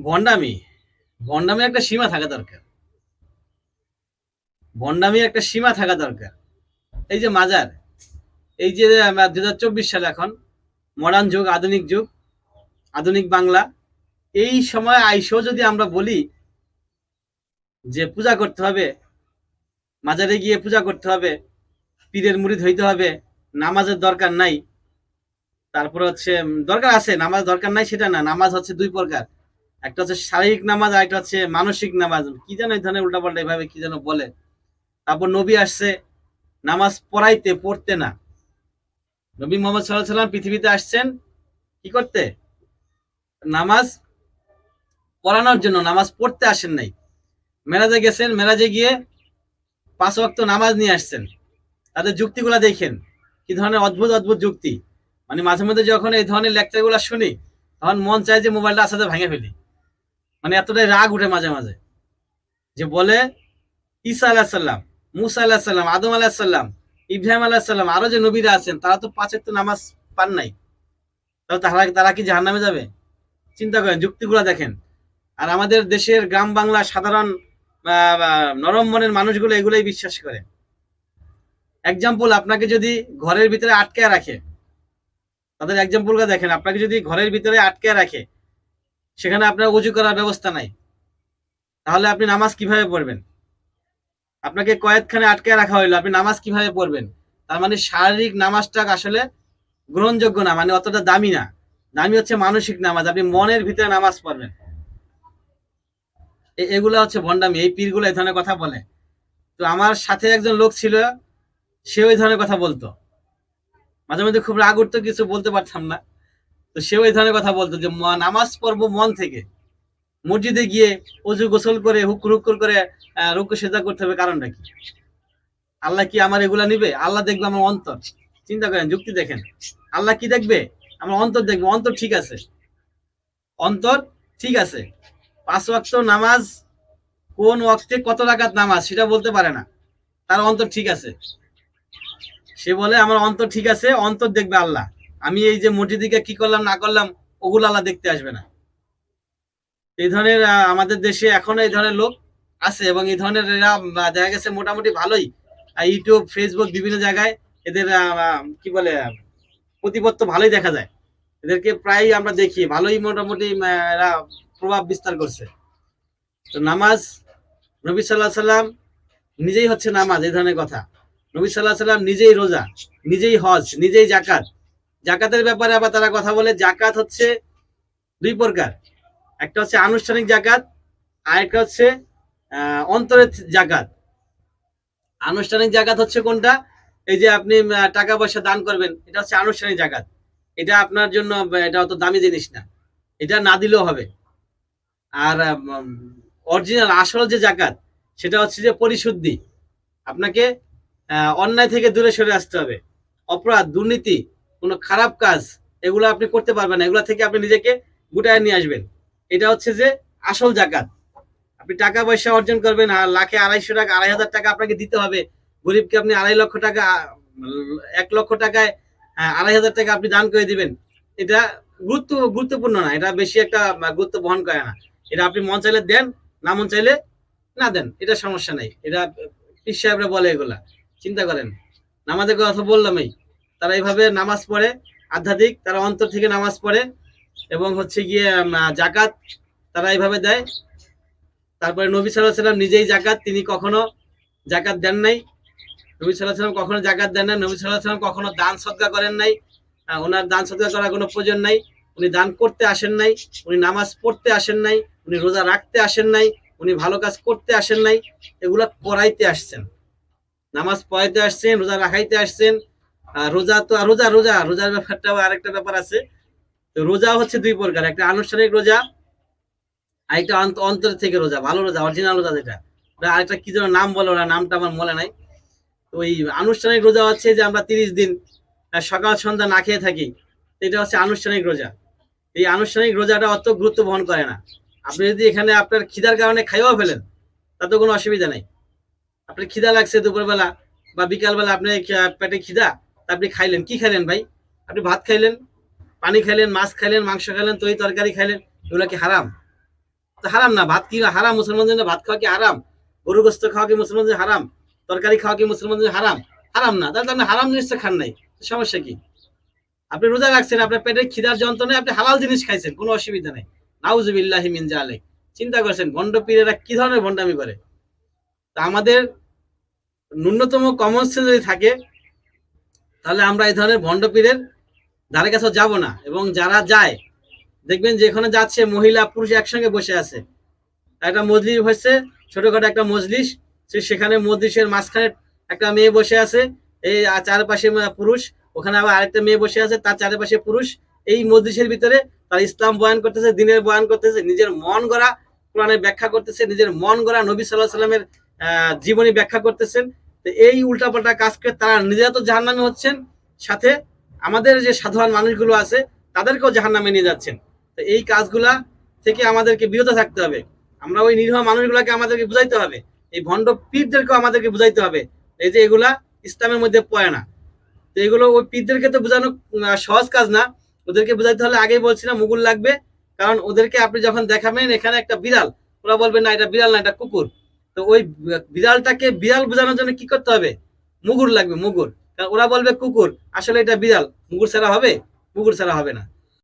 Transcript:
ভণ্ডামি ভণ্ডামি একটা সীমা থাকা দরকার। ভণ্ডামি একটা সীমা থাকা দরকার। এই যে মাজার, এই যে দু হাজার চব্বিশ সাল এখন মডার্ন যুগ, আধুনিক যুগ, আধুনিক বাংলা, এই সময় আইসেও যদি আমরা বলি যে পূজা করতে হবে, মাজারে গিয়ে পূজা করতে হবে, পীরের মুড়ি হইতে হবে, নামাজের দরকার নাই, তারপরে হচ্ছে দরকার আছে নামাজ দরকার নাই সেটা না, নামাজ হচ্ছে দুই প্রকার। একটা হচ্ছে শারীরিক নামাজ আর একটা হচ্ছে মানসিক নামাজ। কি যেন এই ধরনের উল্টাপাল্টা এভাবে কি যেন বলে। তারপর নবী আসছে, নামাজ পড়াইতে, পড়তে না। নবী মোহাম্মদ সাল্লাহ সাল্লাম পৃথিবীতে আসছেন, কি করতে? নামাজ পড়ানোর জন্য, নামাজ পড়তে আসেন নাই। মেরাজে গেছেন, মেরাজে গিয়ে পাঁচ ওয়াক্ত নামাজ নিয়ে আসছেন। তাদের যুক্তিগুলা দেখেন, কি ধরনের অদ্ভুত অদ্ভুত যুক্তি। মানে মাঝে মধ্যে যখন এই ধরনের লেকচারগুলো শুনি, তখন মন চায় যে মোবাইলটা আসাতে ভেঙে ফেলি। মানে এতটাই রাগ উঠে মাঝে মাঝে। যে বলে ঈসা আলাহ সাল্লাম মুসা আলাহ সাল্লাম আদম আলাহ সাল্লাম ইব্রাহিম আলাহ সাল্লাম আরও যে নবীরা আছেন, তারা তো পাঁচের তো নামাজ পান নাই। তাহলে তারা তারা কি জাহান নামে যাবে? চিন্তা করেন, যুক্তিগুলো দেখেন। আর আমাদের দেশের গ্রাম বাংলা সাধারণ নরম মনের মানুষগুলো এগুলোই বিশ্বাস করে। এক্সাম্পল আপনাকে যদি ঘরের ভিতরে আটকে রাখে, তাদের এক্সাম্পলটা দেখেন, আপনাকে যদি ঘরের ভিতরে আটকে রাখে সেখানে আপনার উজু করার ব্যবস্থা নাই। তাহলে আপনি নামাজ কীভাবে পড়বেন? আপনাকে কয়েকখানে আটকে রাখা হইল, আপনি নামাজ কীভাবে পড়বেন? তার মানে শারীরিক নামাজটা আসলে গ্রহণযোগ্য না মানে অতটা দামি না। দামি হচ্ছে মানসিক নামাজ, আপনি মনের ভিতরে নামাজ পড়বেন। এগুলো হচ্ছে ভণ্ডামি, এই পীরগুলো এই ধরনের কথা বলে। তো আমার সাথে একজন লোক ছিল সে ওই ধরনের কথা বলতো। মাঝে মধ্যে খুব রাগ উঠতো, কিছু বলতে পারতাম না। তো সে ওই ধরনের কথা বলতো যে নামাজ পড়ব মন থেকে। মসজিদে গিয়ে অজু গোসল করে হুকুর হুকুর করে রুকু সেজা করতে হবে, কারণটা কি? আল্লাহ কি আমার এগুলা নিবে? আল্লাহ দেখবে আমার অন্তর। চিন্তা করেন, যুক্তি দেখেন। আল্লাহ কি দেখবে? আমার অন্তর দেখবে। অন্তর ঠিক আছে। অন্তর ঠিক আছে। পাঁচ ওয়াক্ত নামাজ কোন ওয়াক্তে কত রাকাত নামাজ সেটা বলতে পারে না। তার অন্তর ঠিক আছে। সে বলে, আমার অন্তর ঠিক আছে, অন্তর দেখবে আল্লাহ। আমি এই যে মসজিদিকে কি করলাম, না করলাম, ওগুলো আল্লাহ দেখতে আসবে না। এই ধরনের আমাদের দেশে এখনও এই ধরনের লোক আছে এবং এই ধরনের এরা দেখা গেছে মোটামুটি ভালোই। ইউটিউব ফেসবুক বিভিন্ন জায়গায় এদের কি বলে, প্রতিপত্ত ভালোই দেখা যায়। এদেরকে প্রায় আমরা দেখি, ভালোই মোটামুটি এরা প্রভাব বিস্তার করছে। তো নামাজ, নবী সাল্লাহ সাল্লাম নিজেই হচ্ছে নামাজ, এই ধরনের কথা। নবী সাল্লাহ সাল্লাম নিজেই রোজা, নিজেই হজ, নিজেই জাকাত জাকাতের ব্যাপারে আবার তারা কথা বলে, জাকাত হচ্ছে দুই প্রকার। একটা হচ্ছে আনুষ্ঠানিক জাকাত, আর একটা হচ্ছে অন্তরের জাকাত। আনুষ্ঠানিক জাকাত হচ্ছে কোনটা? এই যে আপনি টাকা পয়সা দান করবেন, এটা হচ্ছে আনুষ্ঠানিক জাকাত। এটা আপনার জন্য, এটা অত দামি জিনিস না। এটা না দিলেও হবে। আর অরিজিনাল, আসল যে জাকাত, সেটা হচ্ছে যে পরিশুদ্ধি। আপনাকে অন্যায় থেকে দূরে সরে আসতে হবে। অপরাধ, দুর্নীতি কোনো খারাপ কাজ, এগুলো আপনি করতে পারবেন না। এগুলো থেকে আপনি নিজেকে গুটায় নিয়ে আসবেন। এটা হচ্ছে যে আসল জাকাত। আপনি টাকা পয়সা অর্জন করবেন, আর লাখে আড়াইশো টাকা, আড়াই হাজার টাকা আপনাকে দিতে হবে। গরিবকে আপনি আড়াই লক্ষ টাকা, এক লক্ষ টাকায় আড়াই হাজার টাকা আপনি দান করে দিবেন। এটা গুরুত্ব, গুরুত্বপূর্ণ না। এটা বেশি একটা গুরুত্ব বহন করে না। এটা আপনি মন চাইলে দেন, না মন চাইলে না দেন। এটা সমস্যা নাই। এটা পীর সাহেবরা বলে এগুলা। চিন্তা করেন। নামাজের কথা বললামই। তারা এইভাবে নামাজ পড়ে, আধ্যাত্মিক, তারা অন্তর থেকে নামাজ পড়ে এবং হচ্ছে গিয়ে জাকাত তারা এইভাবে দেয়। তারপরে নবী সাল্লাহ সাল্লাম নিজেই জাকাত, তিনি কখনো জাকাত দেন নাই। নবী সাল্লাহ সাল্লাম কখনো জাকাত দেন নাই, নবী সাল্লাহ সাল্লাম কখনো দান সদকা করেন নাই। ওনার দান সদকা করার কোনো প্রয়োজন নাই। উনি দান করতে আসেন নাই, উনি নামাজ পড়তে আসেন নাই, উনি রোজা রাখতে আসেন নাই, উনি ভালো কাজ করতে আসেন নাই, এগুলা পড়াইতে আসছেন। নামাজ পড়াইতে আসছেন, রোজা রাখাইতে আসছেন রোজা তো আর রোজা রোজা, রোজার ব্যাপারটাও আরেকটা ব্যাপার আছে। তো রোজা হচ্ছে দুই প্রকার, একটা আনুষ্ঠানিক রোজা আর একটা অন্ত- অন্তর থেকে রোজা, ভালো রোজা অরিজিনাল রোজা যেটা। আরেকটা কি যেন নাম বলো না নামটা আমার মনে নাই। তো ওই আনুষ্ঠানিক রোজা হচ্ছে যে আমরা তিরিশ দিন সকাল, সন্ধ্যা না খেয়ে থাকি এটা হচ্ছে আনুষ্ঠানিক রোজা। এই আনুষ্ঠানিক রোজাটা অত গুরুত্ব বহন করে না। আপনি যদি এখানে আপনার খিদার কারণে খাইও ফেলেন, তাতে কোনো অসুবিধা নেই। আপনার খিদা লাগছে দুপুরবেলা বা বিকালবেলা আপনি পেটে খিদা আপনি খাইলেন, কি খাইলেন ভাই? আপনি ভাত খাইলেন, পানি খাইলেন, মাছ খাইলেন, মাংস খাইলেন, তরি তরকারি খাইলেন, এগুলো কি হারাম? তো হারাম না, ভাত কি হারাম? মুসলমানদের জন্য ভাত খাওয়া কি হারাম? গরু গোস্ত খাওয়া কি মুসলমানদের হারাম? তরকারি খাওয়া কি মুসলমানদের হারাম? হারাম না, তাহলে আপনি হারাম জিনিস খান নাই সমস্যা কি? আপনি রোজা রাখছেন, আপনার পেটে খিদার যন্ত্রণায় আপনি হালাল জিনিস খাইছেন, কোনো অসুবিধা নেই। নাউজুবিল্লাহি মিন জালেক। চিন্তা করছেন ভণ্ড পীরেরা কি ধরনের ভণ্ডামি করে? তা আমাদের ন্যূনতম কমন সেন্স যদি থাকে তাহলে আমরা এই ধরনের ভণ্ড পীরের ধারে কাছে যাব না। এবং যারা যায়, দেখবেন যেখানে যাচ্ছে মহিলা, পুরুষ একসঙ্গে বসে আছে। একটা মজলিস হচ্ছে, ছোটখাটো একটা মজলিস সেখানে মজলিসের মাঝখানে একটা মেয়ে বসে আছে, এই চারপাশে পুরুষ, ওখানে আবার আরেকটা মেয়ে বসে আছে, তার চারপাশে পুরুষ। এই মজলিসের ভিতরে তার ইসলাম বয়ান করতেছে, দিনের বয়ান করতেছে, নিজের মন গড়া, কোরআনের ব্যাখ্যা করতেছে, নিজের মন গড়া নবী সাল্লাহ সাল্লামের জীবনী ব্যাখ্যা করতেছেন। তো এই উল্টাপাল্টা কাজ করে তারা নিজেরা তো জাহান্নামে হচ্ছেন, সাথে আমাদের যে সাধারণ মানুষগুলো আছে, তাদেরকেও জাহান্নামে নিয়ে যাচ্ছেন। তো এই কাজগুলা থেকে আমাদেরকে বিরত থাকতে হবে। আমরা ওই নিরীহ মানুষগুলাকে আমাদেরকে বুঝাইতে হবে। এই ভণ্ড পীরদেরকেও আমাদেরকে বুঝাইতে হবে। এই যে এগুলা ইসলামের মধ্যে পড়ে না। তো এগুলো ওই পীরদেরকে তো বোঝানো সহজ কাজ না। ওদেরকে বুঝাইতে হলে আগেই বলছিলাম, মুগুল লাগবে। কারণ ওদেরকে আপনি যখন দেখাবেন, এখানে একটা বিড়াল। ওরা বলবে, না, এটা বিড়াল না, এটা কুকুর। তো ওই বিড়ালটাকে বিড়াল বোঝানোর জন্য কি করতে হবে? মুগুর লাগবে, মুগুর। কারণ ওরা বলবে কুকুর। আসলে এটা বিড়াল। মুগুর ছাড়া হবে? মুগুর ছাড়া হবে না।